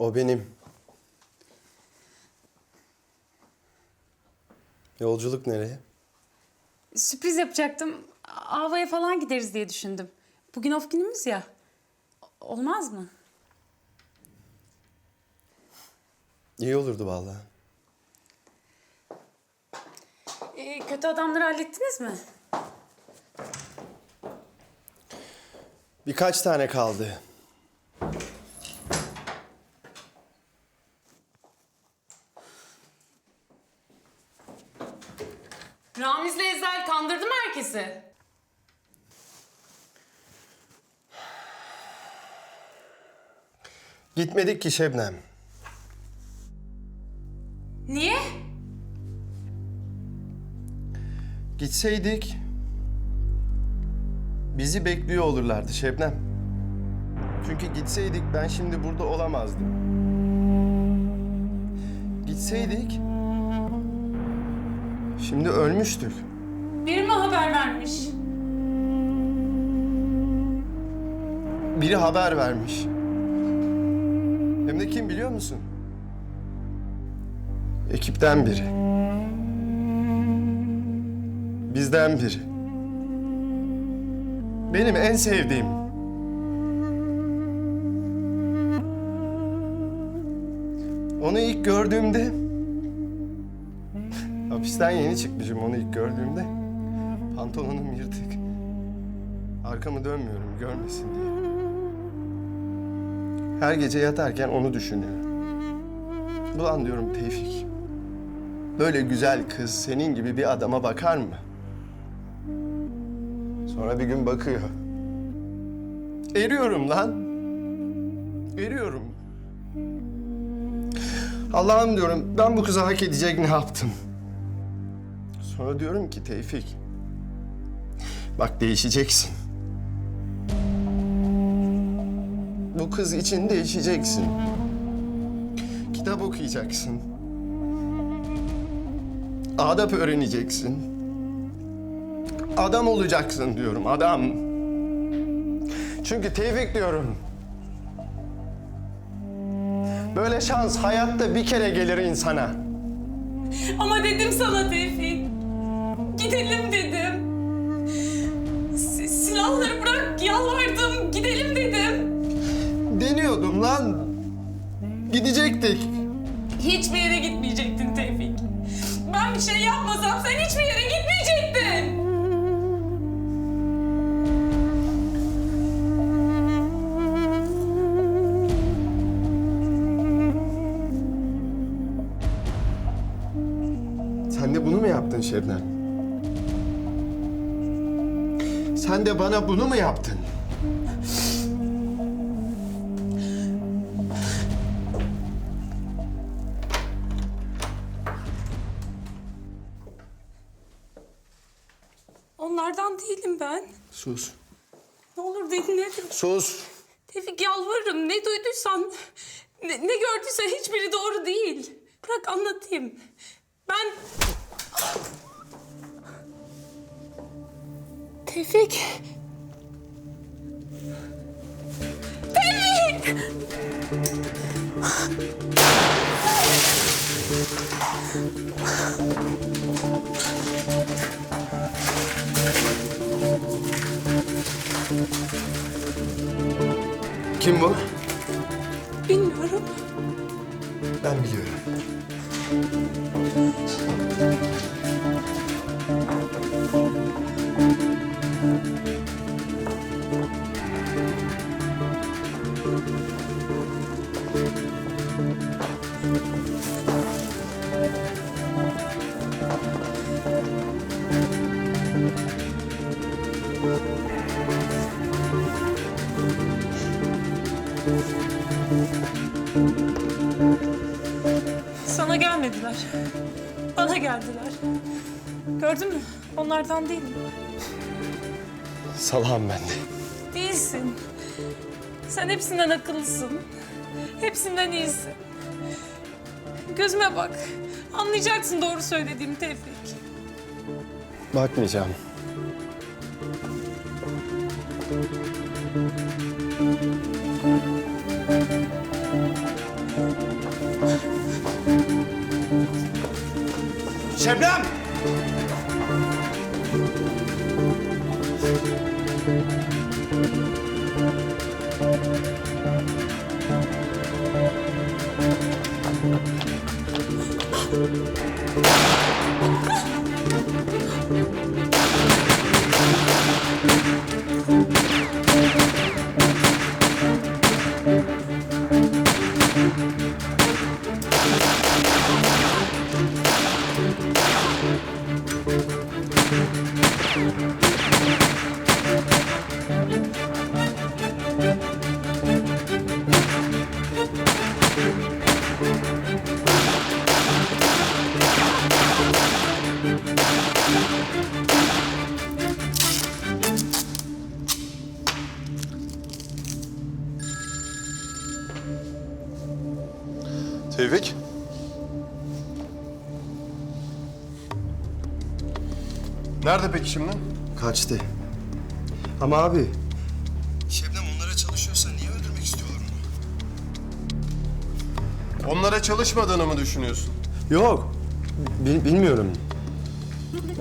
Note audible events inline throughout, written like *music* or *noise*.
O benim. Yolculuk nereye? Sürpriz yapacaktım. Havaya falan gideriz diye düşündüm. Bugün off günümüz ya. Olmaz mı? İyi olurdu vallahi. Ee, kötü adamları hallettiniz mi? Birkaç tane kaldı. Ezel kandırdı mı herkesi? Gitmedik ki Şebnem. Niye? Gitseydik bizi bekliyor olurlardı Şebnem. Çünkü gitseydik ben şimdi burada olamazdım. Gitseydik şimdi ölmüştük. Haber vermiş? Biri haber vermiş. Hem de kim biliyor musun? Ekipten biri. Bizden biri. Benim en sevdiğim. Onu ilk gördüğümde... Hapisten yeni çıkmışım onu ilk gördüğümde. Pantolonum yırtık. Arkamı dönmüyorum görmesin diye. Her gece yatarken onu düşünüyorum. Ulan diyorum Tevfik. Böyle güzel kız senin gibi bir adama bakar mı? Sonra bir gün bakıyor. Eriyorum lan. Eriyorum. Allah'ım diyorum ben bu kıza hak edecek ne yaptım? Sonra diyorum ki Tevfik. Bak değişeceksin. Bu kız için değişeceksin. Kitap okuyacaksın. Adap öğreneceksin. Adam olacaksın diyorum, adam. Çünkü Tevfik diyorum. Böyle şans hayatta bir kere gelir insana. Ama dedim sana Tevfik. Gidelim dedim. Si- silahları bırak yalvardım. Gidelim dedim. Deniyordum lan. Gidecektik. Hiçbir yere gitmeyecektin Tevfik. Ben bir şey yapmasam sen hiçbir yere gitmeyecektin. Sen de bunu mu yaptın Şebnem? Sen de bana bunu mu yaptın? Onlardan değilim ben. Sus. Ne olur dinle. Sus. Tevfik yalvarırım. Ne duyduysan, ne, ne gördüysen hiçbiri doğru değil. Bırak anlatayım. Ben... Tevfik. Tevfik! Kim bu? Bilmiyorum. Ben biliyorum. Sana gelmediler. Bana geldiler. Gördün mü? Onlardan değilim. Salağım ben de. Değilsin. Sen hepsinden akıllısın. Hepsinden iyisin. Gözüme bak. Anlayacaksın doğru söylediğimi Tevfik. Bakmayacağım. Şebnem! Tevfik. Nerede peki şimdi? Kaçtı. Ama abi... Şebnem onlara çalışıyorsa niye öldürmek istiyorlar onu? Onlara çalışmadığını mı düşünüyorsun? Yok. Bil- bilmiyorum.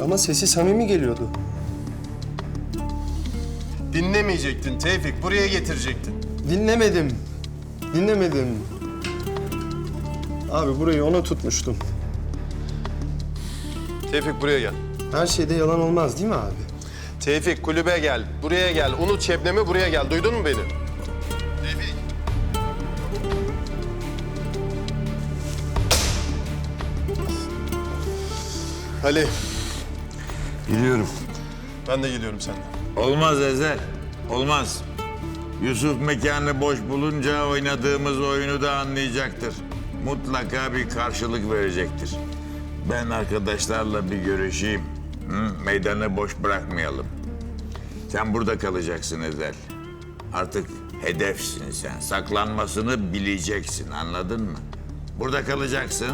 Ama sesi samimi geliyordu. Dinlemeyecektin Tevfik, buraya getirecektin. Dinlemedim. Dinlemedim. Abi burayı ona tutmuştum. Tevfik buraya gel. Her şeyde yalan olmaz değil mi abi? Tevfik kulübe gel, buraya gel. Unut Şebnem'i buraya gel. Duydun mu beni? Tevfik. Ali, Gidiyorum. ben de geliyorum senden. Olmaz Ezel. Olmaz. Yusuf mekanı boş bulunca oynadığımız oyunu da anlayacaktır. Mutlaka bir karşılık verecektir. Ben arkadaşlarla bir görüşeyim. Hı? Meydanı boş bırakmayalım. Sen burada kalacaksın Ezel. Artık hedefsin sen. Saklanmasını bileceksin anladın mı? Burada kalacaksın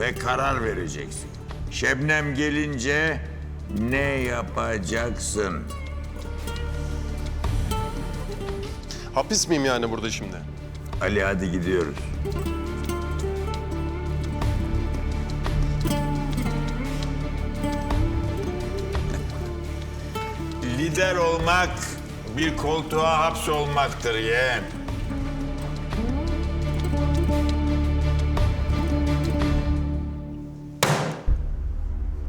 ve karar vereceksin. Şebnem gelince ne yapacaksın? Hapis miyim yani burada şimdi? Ali hadi gidiyoruz. Lider olmak bir koltuğa hapsolmaktır yeğen.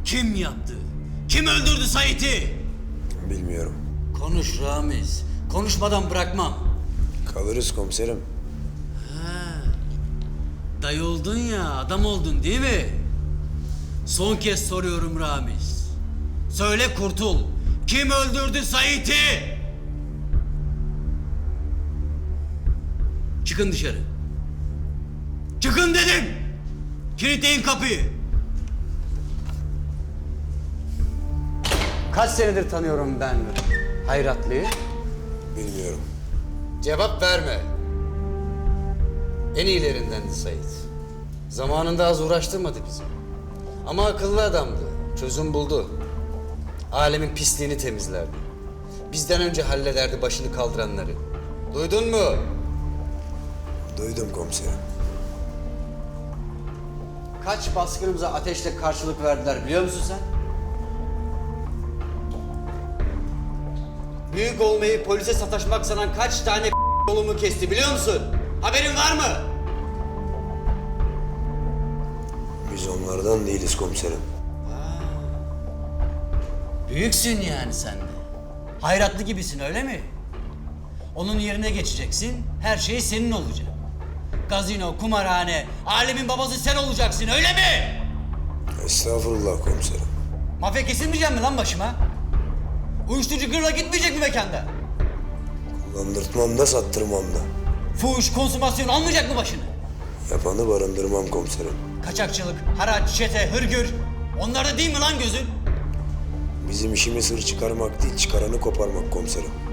Kim yaptı? Kim öldürdü Sait'i? Bilmiyorum. Konuş Ramiz. Konuşmadan bırakmam. Kalırız komiserim. Dayı oldun ya, adam oldun değil mi? Son kez soruyorum Ramiz. Söyle kurtul. Kim öldürdü Sait'i? Çıkın dışarı. Çıkın dedim. Kilitleyin kapıyı. Kaç senedir tanıyorum ben Hayratlı'yı? Bilmiyorum. Cevap verme. En iyilerindendi Sait. Zamanında az uğraştırmadı bizi. Ama akıllı adamdı. Çözüm buldu. Alemin pisliğini temizlerdi. Bizden önce hallederdi başını kaldıranları. Duydun mu? Duydum komiserim. Kaç baskınımıza ateşle karşılık verdiler biliyor musun sen? Büyük olmayı polise sataşmak sanan kaç tane *laughs* yolumu kesti biliyor musun? Haberin var mı? Biz onlardan değiliz komiserim. Büyüksün yani sen de. Hayratlı gibisin öyle mi? Onun yerine geçeceksin, her şey senin olacak. Gazino, kumarhane, alemin babası sen olacaksın öyle mi? Estağfurullah komiserim. Mafya kesilmeyecek mi lan başıma? Uyuşturucu gırla gitmeyecek mi mekanda? Kullandırtmam da sattırmam da. Fuhuş, konsumasyon almayacak mı başını? Yapanı barındırmam komiserim. Kaçakçılık, haraç, çete, hırgür. Onlar da değil mi lan gözün? Bizim işimiz hır çıkarmak değil, çıkaranı koparmak komiserim.